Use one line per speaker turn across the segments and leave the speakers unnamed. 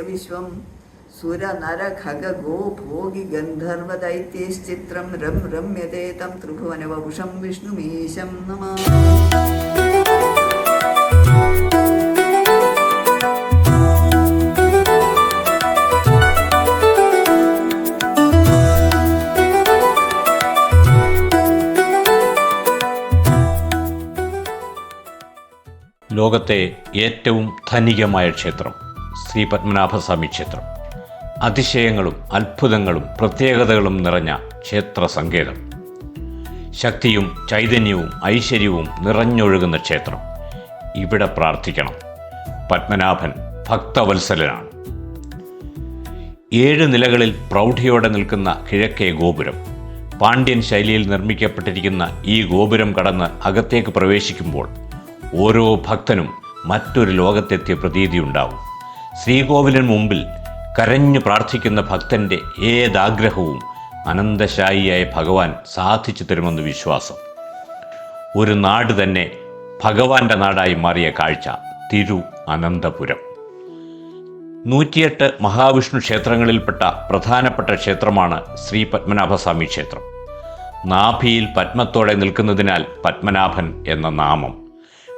വിശ്വം സുര നര ഖഗ ഗോ ഭോഗി ഗന്ധർവ ദൈത്യശ്ചിത്രം രം രമ്യതേ തം ത്രിഭുവന വപുഷം വിഷ്ണുമീശം നമ.
ലോകത്തെ ഏറ്റവും ധനികമായ ക്ഷേത്രം. ശ്രീ പത്മനാഭസ്വാമി ക്ഷേത്രം. അതിശയങ്ങളും അത്ഭുതങ്ങളും പ്രത്യേകതകളും നിറഞ്ഞ ക്ഷേത്ര സങ്കേതം. ശക്തിയും ചൈതന്യവും ഐശ്വര്യവും നിറഞ്ഞൊഴുകുന്ന ക്ഷേത്രം. ഇവിടെ പ്രാർത്ഥിക്കണം. പത്മനാഭൻ ഭക്തവത്സലനാണ്. ഏഴ് നിലകളിൽ പ്രൗഢിയോടെ നിൽക്കുന്ന കിഴക്കേ ഗോപുരം. പാണ്ഡ്യൻ ശൈലിയിൽ നിർമ്മിക്കപ്പെട്ടിരിക്കുന്ന ഈ ഗോപുരം കടന്ന് അകത്തേക്ക് പ്രവേശിക്കുമ്പോൾ ഓരോ ഭക്തനും മറ്റൊരു ലോകത്തെത്തിയ പ്രതീതിയുണ്ടാവും ശ്രീകോവിലിന് മുമ്പിൽ കരഞ്ഞു പ്രാർത്ഥിക്കുന്ന ഭക്തന്റെ ഏതാഗ്രഹവും അനന്തശായിയായ ഭഗവാൻ സാധിച്ചു തരുമെന്ന് വിശ്വാസം. ഒരു നാട് തന്നെ ഭഗവാന്റെ നാടായി മാറിയ കാഴ്ച തിരു അനന്തപുരം. നൂറ്റിയെട്ട് മഹാവിഷ്ണു ക്ഷേത്രങ്ങളിൽപ്പെട്ട പ്രധാനപ്പെട്ട ക്ഷേത്രമാണ് ശ്രീ പത്മനാഭസ്വാമി ക്ഷേത്രം. നാഭിയിൽ പത്മത്തോടെ നിൽക്കുന്നതിനാൽ പത്മനാഭൻ എന്ന നാമം.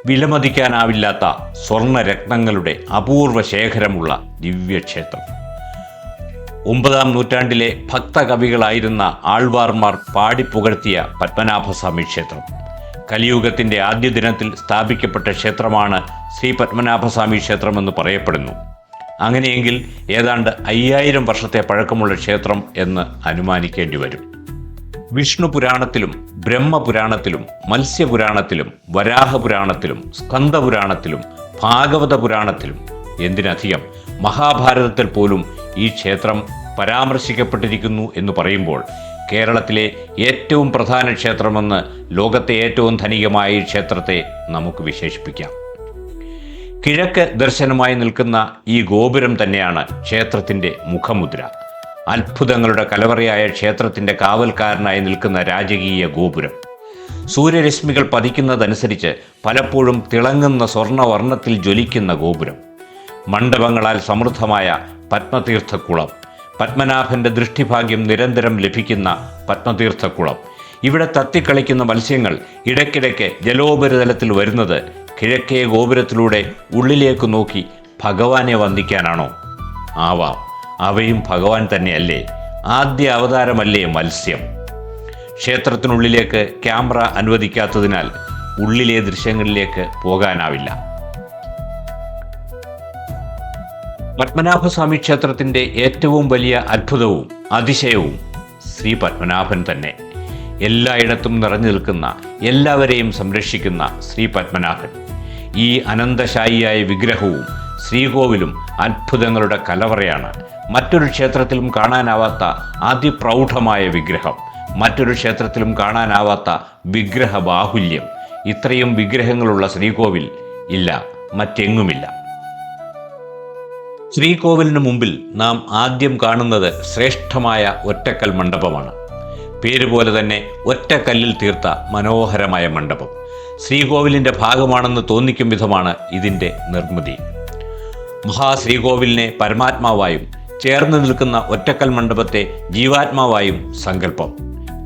വിലമതിക്കാനാവില്ലാത്ത സ്വർണരത്നങ്ങളുടെ അപൂർവ ശേഖരമുള്ള ദിവ്യക്ഷേത്രം. ഒമ്പതാം നൂറ്റാണ്ടിലെ ഭക്തകവികളായിരുന്ന ആൾവാർമാർ പാടിപ്പുകഴ്ത്തിയ പത്മനാഭസ്വാമി ക്ഷേത്രം. കലിയുഗത്തിന്റെ ആദ്യ ദിനത്തിൽ സ്ഥാപിക്കപ്പെട്ട ക്ഷേത്രമാണ് ശ്രീ പത്മനാഭസ്വാമി ക്ഷേത്രമെന്ന് പറയപ്പെടുന്നു. അങ്ങനെയെങ്കിൽ ഏതാണ്ട് അയ്യായിരം വർഷത്തെ പഴക്കമുള്ള ക്ഷേത്രം എന്ന് അനുമാനിക്കേണ്ടി വരും. വിഷ്ണു പുരാണത്തിലും ബ്രഹ്മപുരാണത്തിലും മത്സ്യപുരാണത്തിലും വരാഹപുരാണത്തിലും സ്കന്ദപുരാണത്തിലും ഭാഗവത പുരാണത്തിലും. എന്തിനധികം മഹാഭാരതത്തിൽ പോലും ഈ ക്ഷേത്രം പരാമർശിക്കപ്പെട്ടിരിക്കുന്നു എന്ന് പറയുമ്പോൾ കേരളത്തിലെ ഏറ്റവും പ്രധാന ക്ഷേത്രമെന്ന് ലോകത്തെ ഏറ്റവും ധനികമായ ഈ ക്ഷേത്രത്തെ നമുക്ക് വിശേഷിപ്പിക്കാം. കിഴക്ക് ദർശനമായി നിൽക്കുന്ന ഈ ഗോപുരം തന്നെയാണ് ക്ഷേത്രത്തിന്റെ മുഖമുദ്ര. അത്ഭുതങ്ങളുടെ കലവറയായ ക്ഷേത്രത്തിന്റെ കാവൽക്കാരനായി നിൽക്കുന്ന രാജകീയ ഗോപുരം. സൂര്യരശ്മികൾ പതിക്കുന്നതനുസരിച്ച് പലപ്പോഴും തിളങ്ങുന്ന സ്വർണവർണത്തിൽ ജ്വലിക്കുന്ന ഗോപുരം. മണ്ഡപങ്ങളാൽ സമൃദ്ധമായ പത്മതീർത്ഥക്കുളം. പത്മനാഭന്റെ ദൃഷ്ടിഭാഗ്യം നിരന്തരം ലഭിക്കുന്ന പത്മതീർത്ഥക്കുളം. ഇവിടെ തത്തിക്കളിക്കുന്ന മത്സ്യങ്ങൾ ഇടയ്ക്കിടയ്ക്ക് ജലോപരിതലത്തിൽ വരുന്നത് കിഴക്കേ ഗോപുരത്തിലൂടെ ഉള്ളിലേക്ക് നോക്കി ഭഗവാനെ വന്ദിക്കാനാണോ? ആവാം. അവയും ഭഗവാൻ തന്നെയല്ലേ? ആദ്യ അവതാരമല്ലേ മത്സ്യം? ക്ഷേത്രത്തിനുള്ളിലേക്ക് ക്യാമറ അനുവദിക്കാത്തതിനാൽ ഉള്ളിലെ ദൃശ്യങ്ങളിലേക്ക് പോകാനാവില്ല. പത്മനാഭസ്വാമി ക്ഷേത്രത്തിന്റെ ഏറ്റവും വലിയ അത്ഭുതവും അതിശയവും ശ്രീ പത്മനാഭൻ തന്നെ. എല്ലായിടത്തും നിറഞ്ഞു നിൽക്കുന്ന എല്ലാവരെയും സംരക്ഷിക്കുന്ന ശ്രീ പത്മനാഭൻ. ഈ അനന്തശായിയായ വിഗ്രഹവും ശ്രീകോവിലും അത്ഭുതങ്ങളുടെ കലവറയാണ് മറ്റൊരു ക്ഷേത്രത്തിലും കാണാനാവാത്ത അതിപ്രൗഢമായ വിഗ്രഹം മറ്റൊരു ക്ഷേത്രത്തിലും കാണാനാവാത്ത വിഗ്രഹ ബാഹുല്യം ഇത്രയും വിഗ്രഹങ്ങളുള്ള ശ്രീകോവിൽ ഇല്ല മറ്റെങ്ങുമില്ല. ശ്രീകോവിലിന് മുമ്പിൽ നാം ആദ്യം കാണുന്നത് ശ്രേഷ്ഠമായ ഒറ്റക്കൽ മണ്ഡപമാണ്. പേരുപോലെ തന്നെ ഒറ്റക്കല്ലിൽ തീർത്ത മനോഹരമായ മണ്ഡപം. ശ്രീകോവിലിന്റെ ഭാഗമാണെന്ന് തോന്നിക്കും വിധമാണ് ഇതിന്റെ നിർമ്മിതി. മഹാശ്രീകോവിലിനെ പരമാത്മാവായും ചേർന്ന് നിൽക്കുന്ന ഒറ്റക്കൽ മണ്ഡപത്തെ ജീവാത്മാവായും സങ്കല്പം.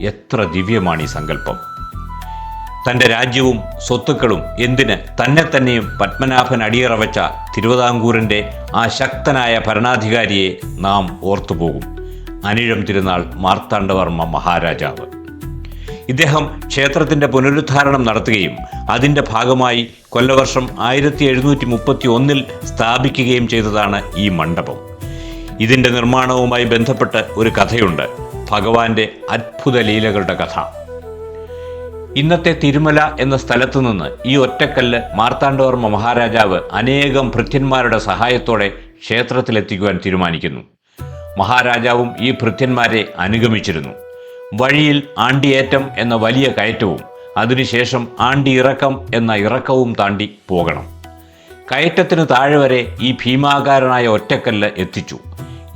എത്ര ദിവ്യമാണ് ഈ സങ്കല്പം. തന്റെ രാജ്യവും സ്വത്തുക്കളും എന്തിന് തന്നെ തന്നെയും പത്മനാഭൻ അടിയറവച്ച തിരുവിതാംകൂറിന്റെ ആ ശക്തനായ ഭരണാധികാരിയെ നാം ഓർത്തുപോകും. അനിഴം തിരുനാൾ മാർത്താണ്ഡവർമ്മ മഹാരാജാവ്. ഇദ്ദേഹം ക്ഷേത്രത്തിന്റെ പുനരുദ്ധാരണം നടത്തുകയും അതിന്റെ ഭാഗമായി കൊല്ലവർഷം ആയിരത്തി എഴുന്നൂറ്റി മുപ്പത്തി ഒന്നിൽ സ്ഥാപിക്കുകയും ചെയ്തതാണ് ഈ മണ്ഡപം. ഇതിന്റെ നിർമ്മാണവുമായി ബന്ധപ്പെട്ട് ഒരു കഥയുണ്ട്. ഭഗവാന്റെ അത്ഭുത ലീലകളുടെ കഥ. ഇന്നത്തെ തിരുമല എന്ന സ്ഥലത്തു നിന്ന് ഈ ഒറ്റക്കല്ല് മാർത്താണ്ഡവർമ്മ മഹാരാജാവ് അനേകം ഭൃത്യന്മാരുടെ സഹായത്തോടെ ക്ഷേത്രത്തിലെത്തിക്കുവാൻ തീരുമാനിക്കുന്നു. മഹാരാജാവും ഈ ഭൃത്യന്മാരെ അനുഗമിച്ചിരുന്നു. വഴിയിൽ ആണ്ടിയേറ്റം എന്ന വലിയ കയറ്റവും അതിനുശേഷം ആണ്ടി ഇറക്കം എന്ന ഇറക്കവും താണ്ടി പോകണം. കയറ്റത്തിന് താഴെ വരെ ഈ ഭീമാകാരനായ ഒറ്റക്കല്ല് എത്തിച്ചു.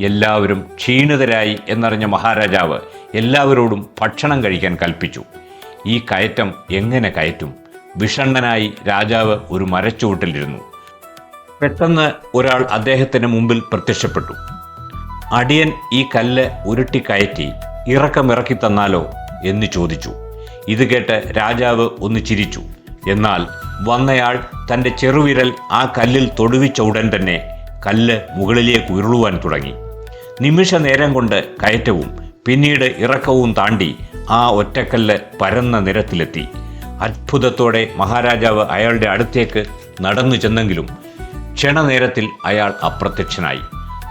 എല്ലാവരും ക്ഷീണിതരായി എന്നറിഞ്ഞ മഹാരാജാവ് എല്ലാവരോടും ഭക്ഷണം കഴിക്കാൻ കൽപ്പിച്ചു. ഈ കയറ്റം എങ്ങനെ കയറ്റും? വിഷണ്ണനായി രാജാവ് ഒരു മരച്ചുവട്ടിലിരുന്നു പെട്ടെന്ന് ഒരാൾ അദ്ദേഹത്തിന് മുമ്പിൽ പ്രത്യക്ഷപ്പെട്ടു. അടിയൻ ഈ കല്ല് ഉരുട്ടി കയറ്റി ഇറക്കമിറക്കി തന്നാലോ എന്ന് ചോദിച്ചു. ഇത് കേട്ട് രാജാവ് ഒന്ന് ചിരിച്ചു. എന്നാൽ വന്നയാൾ തന്റെ ചെറുവിരൽ ആ കല്ലിൽ തൊടുവിച്ച ഉടൻ തന്നെ കല്ല് മുകളിലേക്ക് ഉരുളുവാൻ തുടങ്ങി. നിമിഷ നേരം കൊണ്ട് കയറ്റവും പിന്നീട് ഇറക്കവും താണ്ടി ആ ഒറ്റക്കല്ല് പരന്ന നിരത്തിലെത്തി. അത്ഭുതത്തോടെ മഹാരാജാവ് അയാളുടെ അടുത്തേക്ക് നടന്നു ചെന്നെങ്കിലും ക്ഷണനേരത്തിൽ അയാൾ അപ്രത്യക്ഷനായി.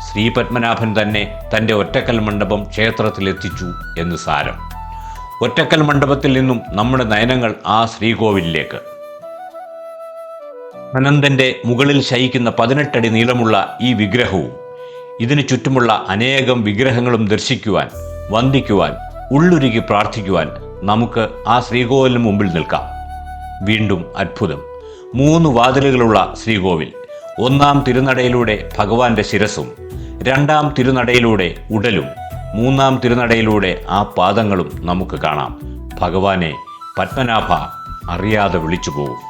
ശ്രീ പത്മനാഭൻ തന്നെ തന്റെ ഒറ്റക്കൽ മണ്ഡപം ക്ഷേത്രത്തിലെത്തിച്ചു എന്ന് സാരം. ഒറ്റക്കൽ മണ്ഡപത്തിൽ നിന്നും നമ്മുടെ നയനങ്ങൾ ആ ശ്രീകോവിലിലേക്ക്. അനന്തന്റെ മുകളിൽ ശയിക്കുന്ന പതിനെട്ടടി നീളമുള്ള ഈ വിഗ്രഹവും ഇതിനു ചുറ്റുമുള്ള അനേകം വിഗ്രഹങ്ങളും ദർശിക്കുവാൻ വന്ദിക്കുവാൻ ഉള്ളുരുകി പ്രാർത്ഥിക്കുവാൻ നമുക്ക് ആ ശ്രീകോവിലിന് മുമ്പിൽ നിൽക്കാം. വീണ്ടും അത്ഭുതം. മൂന്ന് വാതിലുകളുള്ള ശ്രീകോവിൽ. ഒന്നാം തിരുനടയിലൂടെ ഭഗവാന്റെ ശിരസും രണ്ടാം തിരുനടയിലൂടെ ഉടലും മൂന്നാം തിരുനടയിലൂടെ ആ പാദങ്ങളും നമുക്ക് കാണാം. ഭഗവാനെ പത്മനാഭ അറിയാതെ വിളിച്ചു പോകും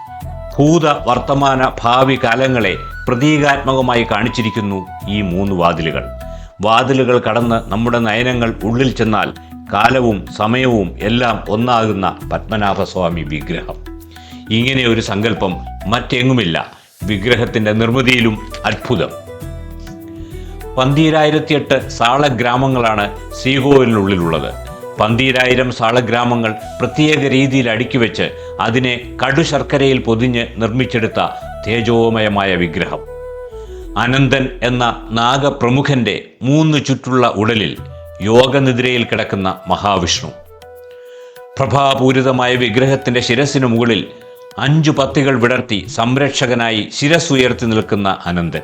ഭൂത വർത്തമാന ഭാവി കാലങ്ങളെ പ്രതീകാത്മകമായി കാണിച്ചിരിക്കുന്നു ഈ മൂന്ന് വാതിലുകൾ. വാതിലുകൾ കടന്ന് നമ്മുടെ നയനങ്ങൾ ഉള്ളിൽ ചെന്നാൽ കാലവും സമയവും എല്ലാം ഒന്നാകുന്ന പത്മനാഭസ്വാമി വിഗ്രഹം. ഇങ്ങനെ ഒരു സങ്കല്പം മറ്റെങ്ങുമില്ല. വിഗ്രഹത്തിന്റെ നിർമ്മിതിയിലും അത്ഭുതം. പന്തീരായിരത്തിയെട്ട് സാളഗ്രാമങ്ങളാണ് ശ്രീകോവിലിനുള്ളിലുള്ളത്. പന്തീരായിരം സാളഗ്രാമങ്ങൾ പ്രത്യേക രീതിയിൽ അടുക്കി വെച്ച് അതിനെ കടുശർക്കരയിൽ പൊതിഞ്ഞ് നിർമ്മിച്ചെടുത്ത തേജോമയമായ വിഗ്രഹം. അനന്തൻ എന്ന നാഗപ്രമുഖന്റെ മൂന്ന് ചുറ്റുള്ള ഉടലിൽ യോഗനിദ്രയിൽ കിടക്കുന്ന മഹാവിഷ്ണു. പ്രഭാപൂരിതമായ വിഗ്രഹത്തിന്റെ ശിരസിനു മുകളിൽ അഞ്ചു പത്തികൾ വിടർത്തി സംരക്ഷകനായി ശിരസ് ഉയർത്തി നിൽക്കുന്ന അനന്തൻ.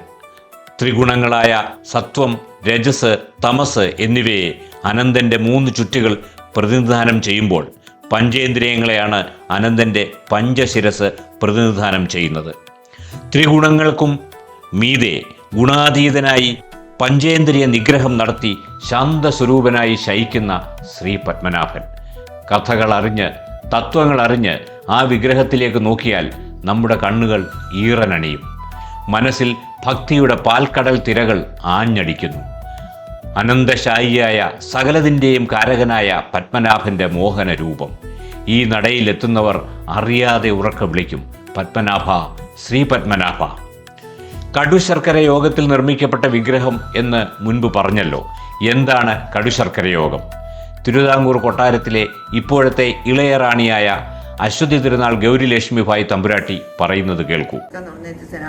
ത്രിഗുണങ്ങളായ സത്വം രജസ് തമസ് എന്നിവയെ അനന്തന്റെ മൂന്ന് ചുറ്റുകൾ പ്രതിനിധാനം ചെയ്യുമ്പോൾ പഞ്ചേന്ദ്രിയങ്ങളെയാണ് അനന്തന്റെ പഞ്ചശിരസ് പ്രതിനിധാനം ചെയ്യുന്നത്. ത്രിഗുണങ്ങൾക്കും മീതെ ഗുണാതീതനായി പഞ്ചേന്ദ്രിയ നിഗ്രഹം നടത്തി ശാന്തസ്വരൂപനായി ശയിക്കുന്ന ശ്രീ പത്മനാഭൻ. കഥകൾ അറിഞ്ഞ് തത്വങ്ങൾ അറിഞ്ഞ് ആ വിഗ്രഹത്തിലേക്ക് നോക്കിയാൽ നമ്മുടെ കണ്ണുകൾ ഈറനണിയും. മനസ്സിൽ ഭക്തിയുടെ പാൽക്കടൽ തിരകൾ ആഞ്ഞടിക്കുന്നു. അനന്തശായിയായ സകലതിന്റെയും കാരകനായ പത്മനാഭന്റെ മോഹന രൂപം ഈ നടയിലെത്തുന്നവർ അറിയാതെ ഉറക്ക വിളിക്കും പത്മനാഭ ശ്രീ പത്മനാഭ കടുശർക്കര യോഗത്തിൽ നിർമ്മിക്കപ്പെട്ട വിഗ്രഹം എന്ന് മുൻപ് പറഞ്ഞല്ലോ എന്താണ് കടുശർക്കര യോഗം? തിരുവിതാംകൂർ കൊട്ടാരത്തിലെ ഇപ്പോഴത്തെ ഇളയറാണിയായ അശ്വതി തിരുനാൾ ഗൗരി ലക്ഷ്മി ഭായ് തമ്പുരാട്ടി പറയുന്നത് കേൾക്കൂ.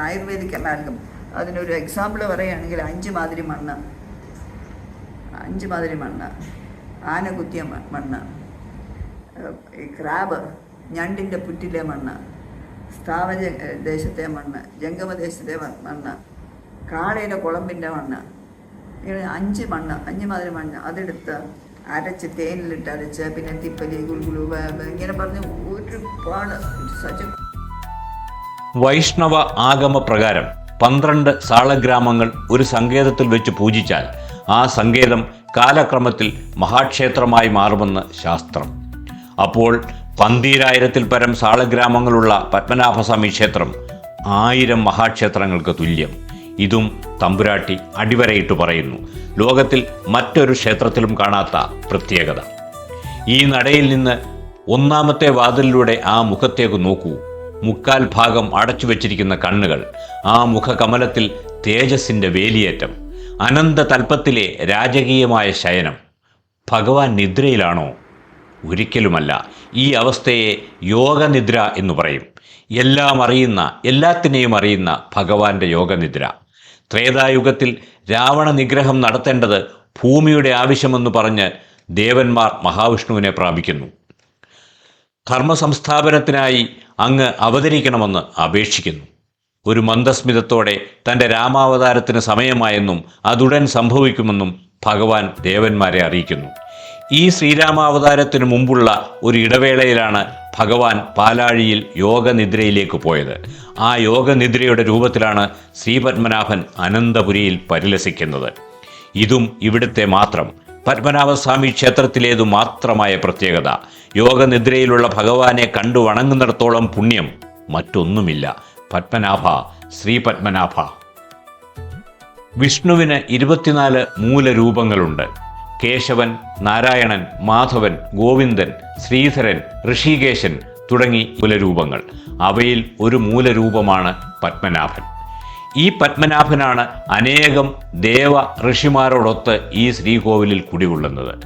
ആയുർവേദിക് എല്ലാവർക്കും അതിനൊരു എക്സാമ്പിൾ പറയുകയാണെങ്കിൽ അഞ്ച് മാതിരി മണ്ണ്. അഞ്ച് മാതിരി മണ്ണ് ആന കുത്തിയ മണ്ണ് ഈ ക്രാബ് ഞണ്ടിന്റെ പുറ്റിലെ മണ്ണ് സ്ഥാവര ദേശത്തെ മണ്ണ് ജംഗമദേശത്തെ മണ്ണ് കാളയുടെ കുളമ്പിന്റെ മണ്ണ് ഇങ്ങനെ അഞ്ച് മണ്ണ് അഞ്ച് മാതിരി മണ്ണ് അതെടുത്ത് അരച്ച് തേനിലിട്ട് അരച്ച് പിന്നെ തിപ്പലി ഗുൽഗുലു ഇങ്ങനെ പറഞ്ഞ് ഒരുപാട് സജ
വൈഷ്ണവ ആഗമ പ്രകാരം പന്ത്രണ്ട് സാളഗ്രാമങ്ങൾ ഒരു സങ്കേതത്തിൽ വെച്ച് പൂജിച്ചാൽ ആ സങ്കേതം കാലക്രമത്തിൽ മഹാക്ഷേത്രമായി മാറുമെന്ന് ശാസ്ത്രം. അപ്പോൾ പന്തീരായിരത്തിൽ പരം സാളഗ്രാമങ്ങളുള്ള പത്മനാഭസ്വാമി ക്ഷേത്രം ആയിരം മഹാക്ഷേത്രങ്ങൾക്ക് തുല്യം. ഇതും തമ്പുരാട്ടി അടിവരയിട്ട് പറയുന്നു. ലോകത്തിൽ മറ്റൊരു ക്ഷേത്രത്തിലും കാണാത്ത പ്രത്യേകത. ഈ നടയിൽ നിന്ന് ഒന്നാമത്തെ വാതിലിലൂടെ ആ മുഖത്തേക്ക് നോക്കൂ. മുക്കാൽ ഭാഗം അടച്ചു വച്ചിരിക്കുന്ന കണ്ണുകൾ. ആ മുഖകമലത്തിൽ തേജസ്സിന്റെ വേലിയേറ്റം. അനന്ത തൽപ്പത്തിലെ രാജകീയമായ ശയനം. ഭഗവാൻ നിദ്രയിലാണോ? ഒരിക്കലുമല്ല. ഈ അവസ്ഥയെ യോഗനിദ്ര എന്ന് പറയും. എല്ലാം അറിയുന്ന എല്ലാത്തിനെയും അറിയുന്ന ഭഗവാന്റെ യോഗനിദ്ര. ത്രേതായുഗത്തിൽ രാവണ നിഗ്രഹം നടത്തേണ്ടത് ഭൂമിയുടെ ആവശ്യമെന്ന് പറഞ്ഞ് ദേവന്മാർ മഹാവിഷ്ണുവിനെ പ്രാപിക്കുന്നു. ധർമ്മസംസ്ഥാപനത്തിനായി അങ്ങ് അവതരിക്കണമെന്ന് അപേക്ഷിക്കുന്നു. ഒരു മന്ദസ്മിതത്തോടെ തന്റെ രാമാവതാരത്തിന് സമയമായെന്നും അതുടൻ സംഭവിക്കുമെന്നും ഭഗവാൻ ദേവന്മാരെ അറിയിക്കുന്നു. ഈ ശ്രീരാമാവതാരത്തിന് മുമ്പുള്ള ഒരു ഇടവേളയിലാണ് ഭഗവാൻ പാലാഴിയിൽ യോഗനിദ്രയിലേക്ക് പോയത്. ആ യോഗനിദ്രയുടെ രൂപത്തിലാണ് ശ്രീപത്മനാഭൻ അനന്തപുരിയിൽ പരിലസിക്കുന്നത്. ഇതും ഇവിടുത്തെ മാത്രം. പത്മനാഭസ്വാമി ക്ഷേത്രത്തിലേതു മാത്രമായ പ്രത്യേകത. യോഗനിദ്രയിലുള്ള ഭഗവാനെ കണ്ടു വണങ്ങുന്നിടത്തോളം പുണ്യം മറ്റൊന്നുമില്ല. പത്മനാഭ ശ്രീപത്മനാഭ. വിഷ്ണുവിന് ഇരുപത്തിനാല് മൂലരൂപങ്ങളുണ്ട്. കേശവൻ നാരായണൻ മാധവൻ ഗോവിന്ദൻ ശ്രീധരൻ ഋഷികേശൻ തുടങ്ങി മൂലരൂപങ്ങൾ. അവയിൽ ഒരു മൂലരൂപമാണ് പത്മനാഭൻ. ഈ പത്മനാഭനാണ് അനേകം ദേവ ഋഷിമാരോടൊത്ത് ഈ ശ്രീകോവിലിൽ കുടികൊള്ളുന്നത്.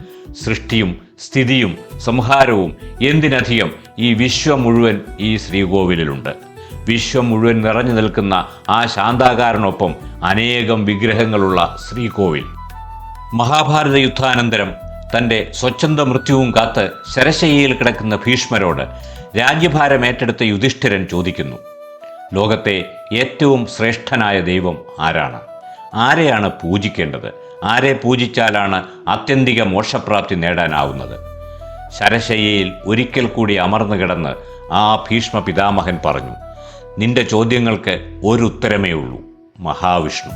സൃഷ്ടിയും സ്ഥിതിയും സംഹാരവും എന്തിനധികം ഈ വിശ്വം മുഴുവൻ ഈ ശ്രീകോവിലിലുണ്ട്. വിശ്വം മുഴുവൻ നിറഞ്ഞു നിൽക്കുന്ന ആ ശാന്താകാരനൊപ്പം അനേകം വിഗ്രഹങ്ങളുള്ള ശ്രീകോവിൽ. മഹാഭാരത യുദ്ധാനന്തരം തന്റെ സ്വച്ഛന്ത മൃത്യുവും കാത്ത് ശരശയ്യയിൽ കിടക്കുന്ന ഭീഷ്മരോട് രാജ്യഭാരം ഏറ്റെടുത്ത യുധിഷ്ഠിരൻ ചോദിക്കുന്നു ലോകത്തെ ഏറ്റവും ശ്രേഷ്ഠനായ ദൈവം ആരാണ്? ആരെയാണ് പൂജിക്കേണ്ടത്? ആരെ പൂജിച്ചാലാണ് ആത്യന്തിക മോക്ഷപ്രാപ്തി നേടാനാവുന്നത്? ശരശയ്യയിൽ ഒരിക്കൽ കൂടി അമർന്നു കിടന്ന് ആ ഭീഷ്മ പിതാമഹൻ പറഞ്ഞു നിന്റെ ചോദ്യങ്ങൾക്ക് ഒരു ഉത്തരമേ ഉള്ളൂ. മഹാവിഷ്ണു.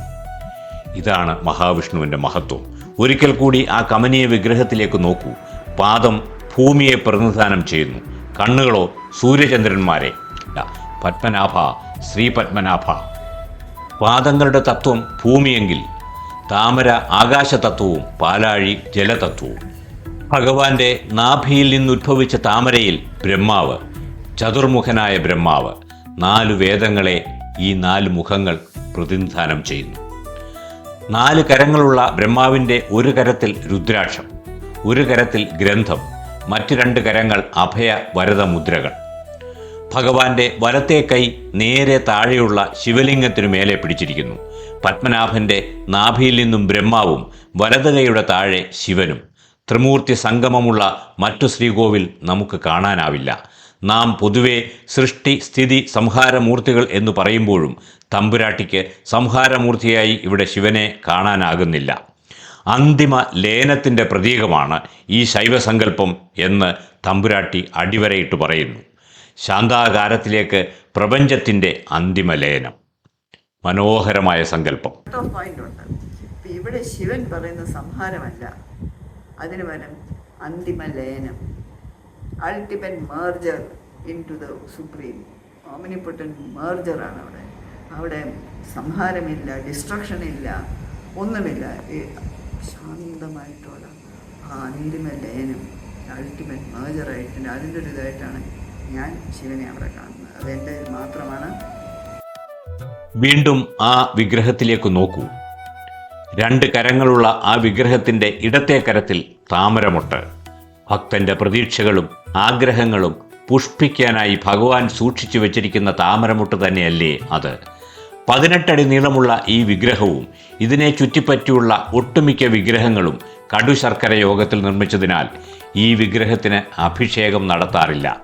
ഇതാണ് മഹാവിഷ്ണുവിന്റെ മഹത്വം. ഒരിക്കൽ കൂടി ആ കമനീയ വിഗ്രഹത്തിലേക്ക് നോക്കൂ. പാദം ഭൂമിയെ പ്രതിനിധാനം ചെയ്യുന്നു. കണ്ണുകളോ സൂര്യചന്ദ്രന്മാരെ. പത്മനാഭ ശ്രീ പത്മനാഭ പാദങ്ങളുടെ തത്വം ഭൂമിയെങ്കിൽ താമര ആകാശതത്വവും പാലാഴി ജലതത്വവും. ഭഗവാന്റെ നാഭിയിൽ നിന്നുദ്ഭവിച്ച താമരയിൽ ബ്രഹ്മാവ് ചതുർമുഖനായ ബ്രഹ്മാവ്. നാലു വേദങ്ങളെ ഈ നാല് മുഖങ്ങൾ പ്രതിനിധാനം ചെയ്യുന്നു. നാല് കരങ്ങളുള്ള ബ്രഹ്മാവിന്റെ ഒരു കരത്തിൽ രുദ്രാക്ഷം ഒരു കരത്തിൽ ഗ്രന്ഥം മറ്റ് രണ്ട് കരങ്ങൾ അഭയ വരദമുദ്രകൾ. ഭഗവാന്റെ വലത്തെ കൈ നേരെ താഴെയുള്ള ശിവലിംഗത്തിനു മേലെ പിടിച്ചിരിക്കുന്നു. പത്മനാഭന്റെ നാഭിയിൽ നിന്നും ബ്രഹ്മാവും വലത് കൈയുടെ താഴെ ശിവനും. ത്രിമൂർത്തി സംഗമമുള്ള മറ്റു ശ്രീകോവിൽ നമുക്ക് കാണാനാവില്ല. നാം പൊതുവെ സൃഷ്ടി സ്ഥിതി സംഹാരമൂർത്തികൾ എന്ന് പറയുമ്പോഴും തമ്പുരാട്ടിക്ക് സംഹാരമൂർത്തിയായി ഇവിടെ ശിവനെ കാണാനാകുന്നില്ല. അന്തിമ ലയനത്തിന്റെ പ്രതീകമാണ് ഈ ശൈവസങ്കല്പം എന്ന് തമ്പുരാട്ടി അടിവരയിട്ട് പറയുന്നു. ശാന്താകാരത്തിലേക്ക് പ്രപഞ്ചത്തിന്റെ അന്തിമ ലയനം. മനോഹരമായ സങ്കല്പം.
ഇവിടെ ശിവൻ പറയുന്ന സംഹാരമല്ല. അതിന് പകരം അന്തിമ ലയനം. Ultimate merger into the supreme omnipotent മേർജറാണ് അവിടെ. അവിടെ സംഹാരമില്ല ഡിസ്ട്രക്ഷൻ ഇല്ല ഒന്നുമില്ല ശാന്തമായിട്ടുള്ള ആ അന്തിമ ലയനം അൾട്ടിമേറ്റ് മേജറായിട്ട് അതിന്റെ ഒരു ഇതായിട്ടാണ് ഞാൻ ശിവനെ അവിടെ കാണുന്നത്. അതെന്റെ മാത്രമാണ്.
വീണ്ടും ആ വിഗ്രഹത്തിലേക്ക് നോക്കൂ. രണ്ട് കരങ്ങളുള്ള ആ വിഗ്രഹത്തിന്റെ ഇടത്തെ കരത്തിൽ താമരമുട്ട് ഭക്തന്റെ പ്രതീക്ഷകളും ആഗ്രഹങ്ങളും പുഷ്പിക്കാനായി ഭഗവാൻ സൂക്ഷിച്ചു വെച്ചിരിക്കുന്ന താമരമുട്ട് തന്നെയല്ലേ അത്. പതിനെട്ടടി നീളമുള്ള ഈ വിഗ്രഹവും ഇതിനെ ചുറ്റിപ്പറ്റിയുള്ള ഒട്ടുമിക്ക വിഗ്രഹങ്ങളും കടുശർക്കര യോഗത്തിൽ നിർമ്മിച്ചതിനാൽ ഈ വിഗ്രഹത്തിന് അഭിഷേകം നടത്താറില്ല.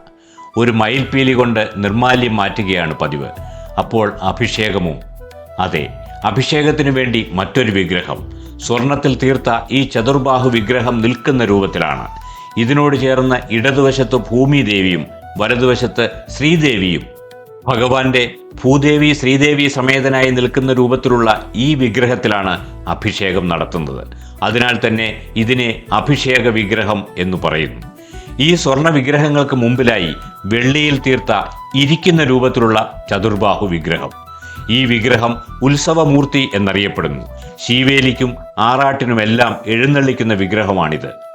ഒരു മയിൽപീലി കൊണ്ട് നിർമാല്യം മാറ്റുകയാണ് പതിവ്. അപ്പോൾ അഭിഷേകമോ? അതെ അഭിഷേകത്തിനു വേണ്ടി മറ്റൊരു വിഗ്രഹം. സ്വർണത്തിൽ തീർത്ത ഈ ചതുർബാഹു വിഗ്രഹം നിൽക്കുന്ന രൂപത്തിലാണ്. ഇതിനോട് ചേർന്ന ഇടതുവശത്ത് ഭൂമിദേവിയും വലതുവശത്ത് ശ്രീദേവിയും. ഭഗവാന്റെ ഭൂദേവി ശ്രീദേവി സമേതനായി നിൽക്കുന്ന രൂപത്തിലുള്ള ഈ വിഗ്രഹത്തിലാണ് അഭിഷേകം നടത്തുന്നത്. അതിനാൽ തന്നെ ഇതിനെ അഭിഷേക വിഗ്രഹം എന്ന് പറയുന്നു. ഈ സ്വർണ വിഗ്രഹങ്ങൾക്ക് മുമ്പിലായി വെള്ളിയിൽ തീർത്ത ഇരിക്കുന്ന രൂപത്തിലുള്ള ചതുർബാഹു വിഗ്രഹം. ഈ വിഗ്രഹം ഉത്സവമൂർത്തി എന്നറിയപ്പെടുന്നു. ശീവേലിക്കും ആറാട്ടിനുമെല്ലാം എഴുന്നള്ളിക്കുന്ന വിഗ്രഹമാണിത്.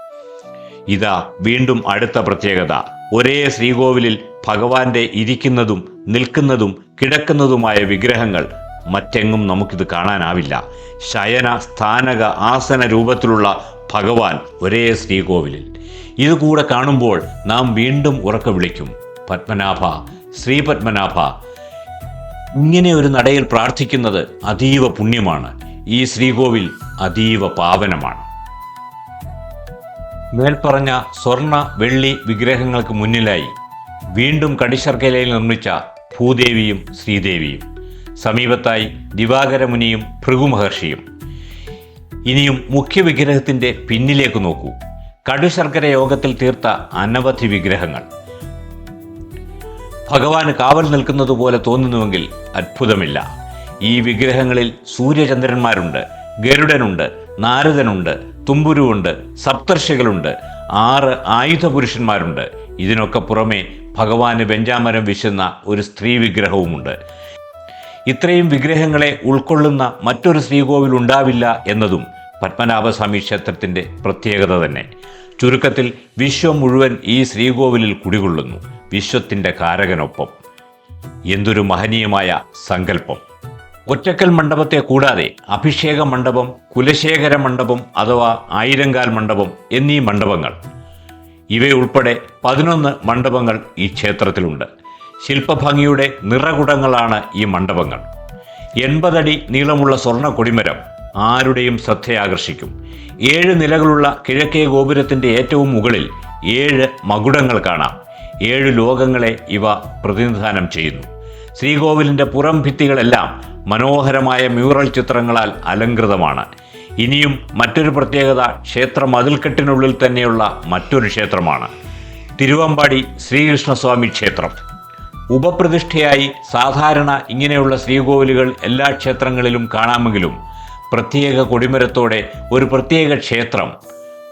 ഇതാ വീണ്ടും അടുത്ത പ്രത്യേകത. ഒരേ ശ്രീകോവിലിൽ ഭഗവാന്റെ ഇരിക്കുന്നതും നിൽക്കുന്നതും കിടക്കുന്നതുമായ വിഗ്രഹങ്ങൾ. മറ്റെങ്ങും നമുക്കിത് കാണാനാവില്ല. ശയന സ്ഥാനക ആസന രൂപത്തിലുള്ള ഭഗവാൻ ഒരേ ശ്രീകോവിലിൽ. ഇതുകൂടെ കാണുമ്പോൾ നാം വീണ്ടും ഉറക്ക വിളിക്കും. പത്മനാഭ ശ്രീ പത്മനാഭ ഇങ്ങനെ ഒരു നടയിൽ പ്രാർത്ഥിക്കുന്നത് അതീവ പുണ്യമാണ്. ഈ ശ്രീകോവിൽ അതീവ പാവനമാണ്. മേൽപ്പറഞ്ഞ സ്വർണ വെള്ളി വിഗ്രഹങ്ങൾക്ക് മുന്നിലായി വീണ്ടും കടിശർക്കലയിൽ നിർമ്മിച്ച ഭൂദേവിയും ശ്രീദേവിയും. സമീപത്തായി ദിവാകരമുനിയും ഭൃഗുമഹർഷിയും. ഇനിയും മുഖ്യ വിഗ്രഹത്തിന്റെ പിന്നിലേക്ക് നോക്കൂ. കടുശർക്കര യോഗത്തിൽ തീർത്ത അനവധി വിഗ്രഹങ്ങൾ. ഭഗവാന് കാവൽ നിൽക്കുന്നത് പോലെ തോന്നുന്നുവെങ്കിൽ അത്ഭുതമില്ല. ഈ വിഗ്രഹങ്ങളിൽ സൂര്യചന്ദ്രന്മാരുണ്ട് ഗരുഡനുണ്ട് നാരദനുണ്ട് തുമ്പുരുവുണ്ട് സപ്തർഷികളുണ്ട് ആറ് ആയുധ പുരുഷന്മാരുണ്ട് ഇതിനൊക്കെ പുറമെ ഭഗവാന് വെഞ്ചാമരം വിശുന്ന ഒരു സ്ത്രീ വിഗ്രഹവുമുണ്ട്. ഇത്രയും വിഗ്രഹങ്ങളെ ഉൾക്കൊള്ളുന്ന മറ്റൊരു ശ്രീകോവിൽ ഉണ്ടാവില്ല എന്നതും പത്മനാഭസ്വാമി ക്ഷേത്രത്തിന്റെ പ്രത്യേകത തന്നെ. ചുരുക്കത്തിൽ വിശ്വം മുഴുവൻ ഈ ശ്രീകോവിലിൽ കുടികൊള്ളുന്നു വിശ്വത്തിന്റെ കാരകനൊപ്പം. എന്തൊരു മഹനീയമായ സങ്കല്പം. ഒറ്റക്കൽ മണ്ഡപത്തെ കൂടാതെ അഭിഷേക മണ്ഡപം കുലശേഖര മണ്ഡപം അഥവാ ആയിരങ്കാൽ മണ്ഡപം എന്നീ മണ്ഡപങ്ങൾ. ഇവയുൾപ്പെടെ പതിനൊന്ന് മണ്ഡപങ്ങൾ ഈ ക്ഷേത്രത്തിലുണ്ട്. ശില്പഭംഗിയുടെ നിറകുടങ്ങളാണ് ഈ മണ്ഡപങ്ങൾ. എൺപതടി നീളമുള്ള സ്വർണ കൊടിമരം ആരുടെയും ശ്രദ്ധയാകർഷിക്കും. ഏഴ് നിലകളുള്ള കിഴക്കേ ഗോപുരത്തിന്റെ ഏറ്റവും മുകളിൽ ഏഴ് മകുടങ്ങൾ കാണാം. ഏഴ് ലോകങ്ങളെ ഇവ പ്രതിനിധാനം ചെയ്യുന്നു. ശ്രീകോവിലിന്റെ പുറം ഭിത്തികളെല്ലാം മനോഹരമായ മ്യൂറൽ ചിത്രങ്ങളാൽ അലങ്കൃതമാണ് ഇനിയും മറ്റൊരു പ്രത്യേകത ക്ഷേത്ര മതിൽക്കെട്ടിനുള്ളിൽ തന്നെയുള്ള മറ്റൊരു ക്ഷേത്രമാണ്. തിരുവമ്പാടി ശ്രീകൃഷ്ണസ്വാമി ക്ഷേത്രം. ഉപപ്രതിഷ്ഠയായി സാധാരണ ഇങ്ങനെയുള്ള ശ്രീകോവിലുകൾ എല്ലാ ക്ഷേത്രങ്ങളിലും കാണാമെങ്കിലും പ്രത്യേക കൊടിമരത്തോടെ ഒരു പ്രത്യേക ക്ഷേത്രം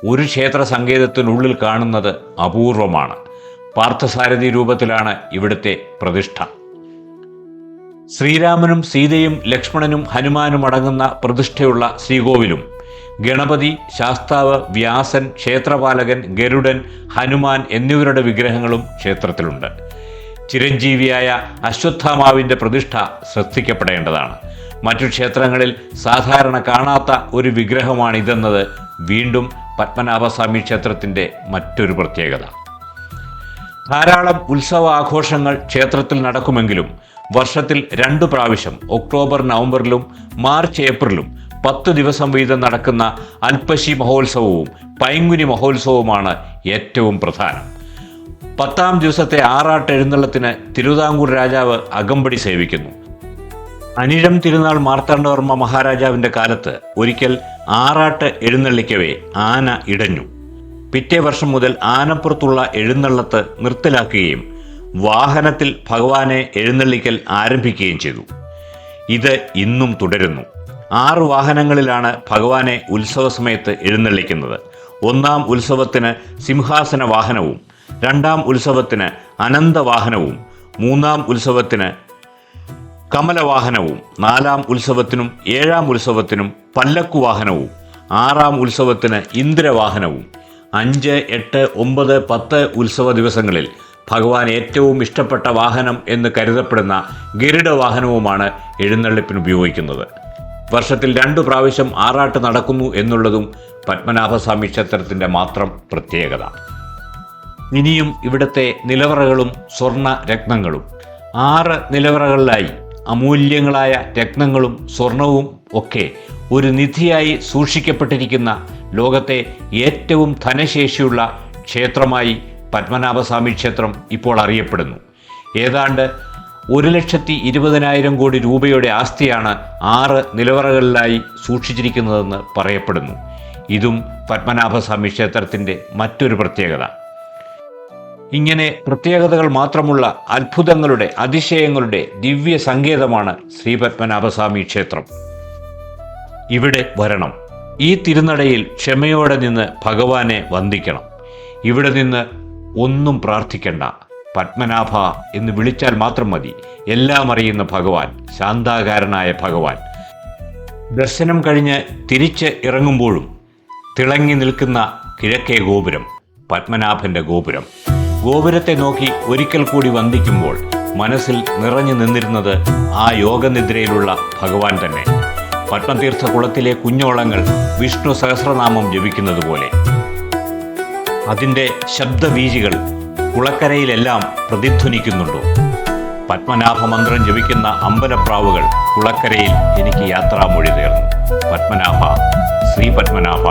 ഒരു ക്ഷേത്ര സങ്കേതത്തിനുള്ളിൽ കാണുന്നത് അപൂർവമാണ്. പാർത്ഥസാരഥി രൂപത്തിലാണ് ഇവിടുത്തെ പ്രതിഷ്ഠ. ശ്രീരാമനും സീതയും ലക്ഷ്മണനും ഹനുമാനും അടങ്ങുന്ന പ്രതിഷ്ഠയുള്ള ശ്രീകോവിലും. ഗണപതി ശാസ്താവ് വ്യാസൻ ക്ഷേത്രപാലകൻ ഗരുഡൻ ഹനുമാൻ എന്നിവരുടെ വിഗ്രഹങ്ങളും ക്ഷേത്രത്തിലുണ്ട്. ചിരഞ്ജീവിയായ അശ്വത്ഥാമാവിന്റെ പ്രതിഷ്ഠ ശ്രദ്ധിക്കപ്പെടേണ്ടതാണ്. മറ്റു ക്ഷേത്രങ്ങളിൽ സാധാരണ കാണാത്ത ഒരു വിഗ്രഹമാണിതെന്നത് വീണ്ടും പത്മനാഭസ്വാമി ക്ഷേത്രത്തിന്റെ മറ്റൊരു പ്രത്യേകത. ധാരാളം ഉത്സവ ആഘോഷങ്ങൾ ക്ഷേത്രത്തിൽ നടക്കുമെങ്കിലും വർഷത്തിൽ രണ്ടു പ്രാവശ്യം ഒക്ടോബർ നവംബറിലും മാർച്ച് ഏപ്രിലും പത്ത് ദിവസം വീതം നടക്കുന്ന അൽപ്പശി മഹോത്സവവും പൈങ്കുനി മഹോത്സവവുമാണ് ഏറ്റവും പ്രധാനം. പത്താം ദിവസത്തെ ആറാട്ട് എഴുന്നള്ളത്തിന് തിരുവിതാംകൂർ രാജാവ് അകമ്പടി സേവിക്കുന്നു. അനിഴം തിരുനാൾ മാർത്താണ്ഡവർമ്മ മഹാരാജാവിന്റെ കാലത്ത് ഒരിക്കൽ ആറാട്ട് എഴുന്നള്ളിക്കവേ ആന ഇടഞ്ഞു. പിറ്റേ വർഷം മുതൽ ആനപ്പുറത്തുള്ള എഴുന്നള്ളത്ത് നിർത്തലാക്കുകയും വാഹനത്തിൽ ഭഗവാനെ എഴുന്നള്ളിക്കൽ ആരംഭിക്കുകയും ചെയ്തു. ഇത് ഇന്നും തുടരുന്നു. ആറ് വാഹനങ്ങളിലാണ് ഭഗവാനെ ഉത്സവ സമയത്ത് എഴുന്നള്ളിക്കുന്നത്. ഒന്നാം ഉത്സവത്തിന് സിംഹാസന വാഹനവും രണ്ടാം ഉത്സവത്തിന് അനന്തവാഹനവും മൂന്നാം ഉത്സവത്തിന് കമലവാഹനവും നാലാം ഉത്സവത്തിനും ഏഴാം ഉത്സവത്തിനും പല്ലക്കു വാഹനവും ആറാം ഉത്സവത്തിന് ഇന്ദ്രവാഹനവും അഞ്ച് എട്ട് ഒമ്പത് പത്ത് ഉത്സവ ദിവസങ്ങളിൽ ഭഗവാൻ ഏറ്റവും ഇഷ്ടപ്പെട്ട വാഹനം എന്ന് കരുതപ്പെടുന്ന ഗരുഡ വാഹനവുമാണ് എഴുന്നള്ളിപ്പിന് ഉപയോഗിക്കുന്നത്. വർഷത്തിൽ രണ്ടു പ്രാവശ്യം ആറാട്ട് നടക്കുന്നു എന്നുള്ളതും പത്മനാഭസ്വാമി ക്ഷേത്രത്തിന്റെ മാത്രം പ്രത്യേകത. ഇനിയും ഇവിടുത്തെ നിലവറകളും സ്വർണ രത്നങ്ങളും. ആറ് നിലവറകളിലായി അമൂല്യങ്ങളായ രത്നങ്ങളും സ്വർണവും ഒക്കെ ഒരു നിധിയായി സൂക്ഷിക്കപ്പെട്ടിരിക്കുന്ന ലോകത്തെ ഏറ്റവും ധനശേഷിയുള്ള ക്ഷേത്രമായി പത്മനാഭസ്വാമി ക്ഷേത്രം ഇപ്പോൾ അറിയപ്പെടുന്നു. ഏതാണ്ട് ഒരു ലക്ഷത്തി ഇരുപതിനായിരം കോടി രൂപയുടെ ആസ്തിയാണ് ആറ് നിലവറകളിലായി സൂക്ഷിച്ചിരിക്കുന്നതെന്ന് പറയപ്പെടുന്നു. ഇതും പത്മനാഭസ്വാമി ക്ഷേത്രത്തിന്റെ മറ്റൊരു പ്രത്യേകത. ഇങ്ങനെ പ്രത്യേകതകൾ മാത്രമുള്ള അത്ഭുതങ്ങളുടെ അതിശയങ്ങളുടെ ദിവ്യ സങ്കേതമാണ് ശ്രീപത്മനാഭസ്വാമി ക്ഷേത്രം. ഇവിടെ വരണം. ഈ തിരുനടയിൽ ക്ഷമയോടെ നിന്ന് ഭഗവാനെ വന്ദിക്കണം. ഇവിടെ നിന്ന് ഒന്നും പ്രാർത്ഥിക്കണ്ട. പത്മനാഭ എന്ന് വിളിച്ചാൽ മാത്രം മതി. എല്ലാം അറിയുന്ന ഭഗവാൻ ശാന്താകാരനായ ഭഗവാൻ. ദർശനം കഴിഞ്ഞ് തിരിച്ച് ഇറങ്ങുമ്പോഴും തിളങ്ങി നിൽക്കുന്ന കിഴക്കേ ഗോപുരം പത്മനാഭന്റെ ഗോപുരം. ഗോപുരത്തെ നോക്കി ഒരിക്കൽ കൂടി വന്ദിക്കുമ്പോൾ മനസ്സിൽ നിറഞ്ഞു നിന്നിരുന്നത് ആ യോഗനിദ്രയിലുള്ള ഭഗവാൻ തന്നെ. പത്മതീർത്ഥ കുളത്തിലെ കുഞ്ഞോളങ്ങൾ വിഷ്ണു സഹസ്രനാമം ജപിക്കുന്നത് പോലെ അതിന്റെ ശബ്ദവീചികൾ കുളക്കരയിലെല്ലാം പ്രതിധ്വനിക്കുന്നുണ്ടോ? പത്മനാഭ മന്ത്രം ജപിക്കുന്ന അമ്പലപ്രാവുകൾ കുളക്കരയിൽ എനിക്ക് യാത്രാമൊഴി തീർന്നു. പത്മനാഭ ശ്രീ പത്മനാഭ.